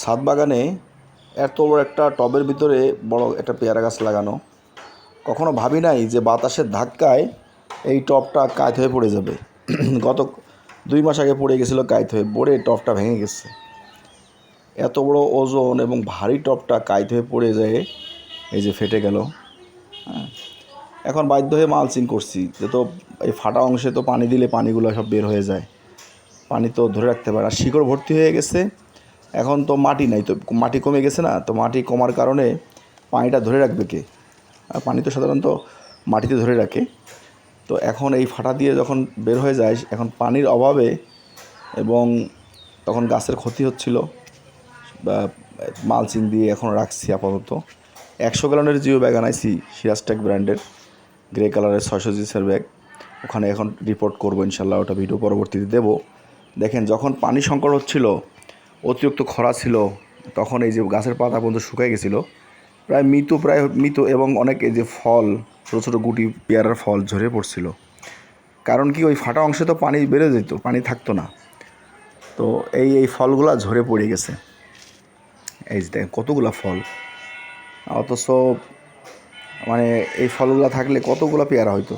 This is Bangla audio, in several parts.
ছাদ বাগানে এত বড় একটা টবের ভিতরে বড় একটা পেয়ারা গাছ লাগানো। কখনো ভাবি নাই যে বাতাসের ধাক্কায় এই টবটা কায়ত হয়ে পড়ে যাবে। গত দুই মাস আগে পড়ে গেছিল কায়ত হয়ে পড়ে টবটা ভেঙে গেছে। এত বড় ওজন এবং ভারী টবটা কায়ত হয়ে পড়ে যায় এই যে ফেটে গেল। হ্যাঁ। এখন বাধ্য হয়ে মালচিং করছি, যে তো এই ফাটা অংশে তো পানি দিলে পানিগুলো সব বের হয়ে যায়। পানি তো ধরে রাখতে পারে আর শিকড় ভর্তি হয়ে গেছে। এখন তো মাটি নাই, তো মাটি কমে গেছে না, তো মাটি কমার কারণে পানিটা ধরে রাখবে কে? আর পানি তো সাধারণত মাটিতে ধরে রাখে। তো এখন এই ফাটা দিয়ে যখন বের হয়ে যায়, এখন পানির অভাবে এবং তখন গাছের ক্ষতি হচ্ছিল, বা মালচিং দিয়ে এখন রাখছি আপাতত। একশো গ্যালনের জিও ব্যাগ আনাইছি, সিরাজটেক ব্র্যান্ডের, গ্রে কালারের ছয়শো জিসের ব্যাগ। ওখানে এখন রিপোর্ট করব ইনশাল্লাহ, ওটা ভিডিও পরবর্তীতে দেবো। দেখেন, যখন পানি সংকট হচ্ছিল অতিরিক্ত খরা ছিল, তখন এই যে গাছের পাতা পর্যন্ত শুকায় গেছিল। প্রায় মৃত প্রায় মৃত এবং অনেক এই যে ফল, ছোটো ছোটো গুটি পেয়ারার ফল ঝরে পড়ছিল। কারণ কি, ওই ফাটা অংশে তো পানি বেড়ে যেত, পানি থাকতো না। তো এই এই ফলগুলা ঝরে পড়ে গেছে। এই যে কতগুলা ফল। অথচ মানে এই ফলগুলো থাকলে কতগুলা পেয়ারা হয়তো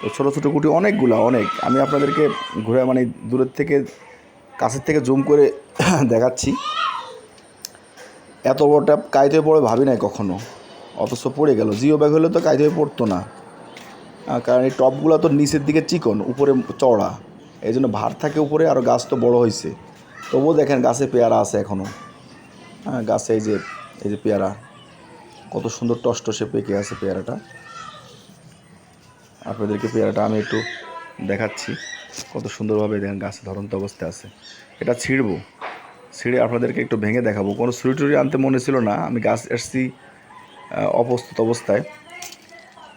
তো ছোটো ছোটো গুটি অনেকগুলা, অনেক। আমি আপনাদেরকে ঘুরে মানে দূরের থেকে কাছের থেকে জুম করে দেখাচ্ছি। এত বড়টা কায়তে পড়ে ভাবি নাই কখনো। অথচ পড়ে গেল। জিও ব্যাগ হলে তো কায়তে পড়তো না। কারণ এই টপগুলো তো নিচের দিকে চিকন, উপরে চওড়া। এই জন্য ভার থাকে উপরে, আর গাছ তো বড় হয়েছে তবুও দেখেন গাছে পেয়ারা আছে এখনও হ্যাঁ গাছে এই যে এই যে পেয়ারা। কত সুন্দর টসটসে পেকে আছে পেয়ারাটা। আপনাদেরকে পেয়ারাটা আমি একটু দেখাচ্ছি। কত সুন্দরভাবে দেখেন গাছে ধরন্ত অবস্থায় আছে। এটা ছিঁড়বো। ছিঁড়ে আপনাদেরকে একটু ভেঙে দেখাবো। কোনো ছুরি টুরি আনতে মনে ছিল না। আমি গাছ এসছি আহ, অপ্রস্তুত অবস্থায়।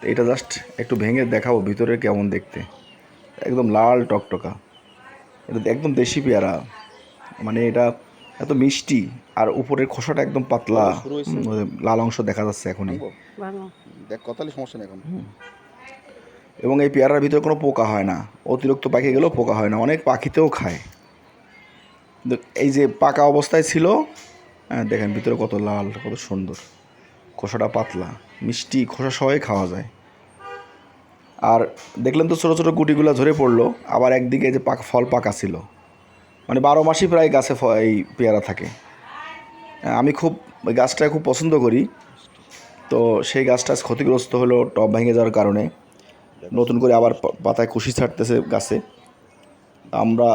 এটা জাস্ট একটু ভেঙে দেখাবো ভিতরে কেমন দেখতে। একদম লাল টকটকা। এটা একদম দেশি পেয়ারা। মানে এটা এত মিষ্টি আর উপরের খোসাটা একদম পাতলা। লাল অংশ দেখা যাচ্ছে এখনই। দেখ কথালি সমস্যা নেই এখন। এবং এই পেয়ারার ভিতরে কোনো পোকা হয় না। অতিরিক্ত পাখি গেলেও পোকা হয় না অনেক পাখিতেও খায়। এই যে পাকা অবস্থায় ছিল হ্যাঁ, দেখেন ভিতরে কত লাল কত সুন্দর। খোসাটা পাতলা মিষ্টি খোসা সবাই খাওয়া যায়। আর দেখলেন তো ছোটো ছোটো গুটিগুলো ঝরে পড়ল আবার একদিকে যে পাক ফল পাকা ছিল। মানে বারো মাসই প্রায় গাছে এই পেয়ারা থাকে। আমি খুব গাছটা খুব পছন্দ করি। তো সেই গাছটা ক্ষতিগ্রস্ত হলো টব ভেঙে যাওয়ার কারণে। নতুন করে আবার পাতায় খুশি ছাড়তেছে গাছে। আমরা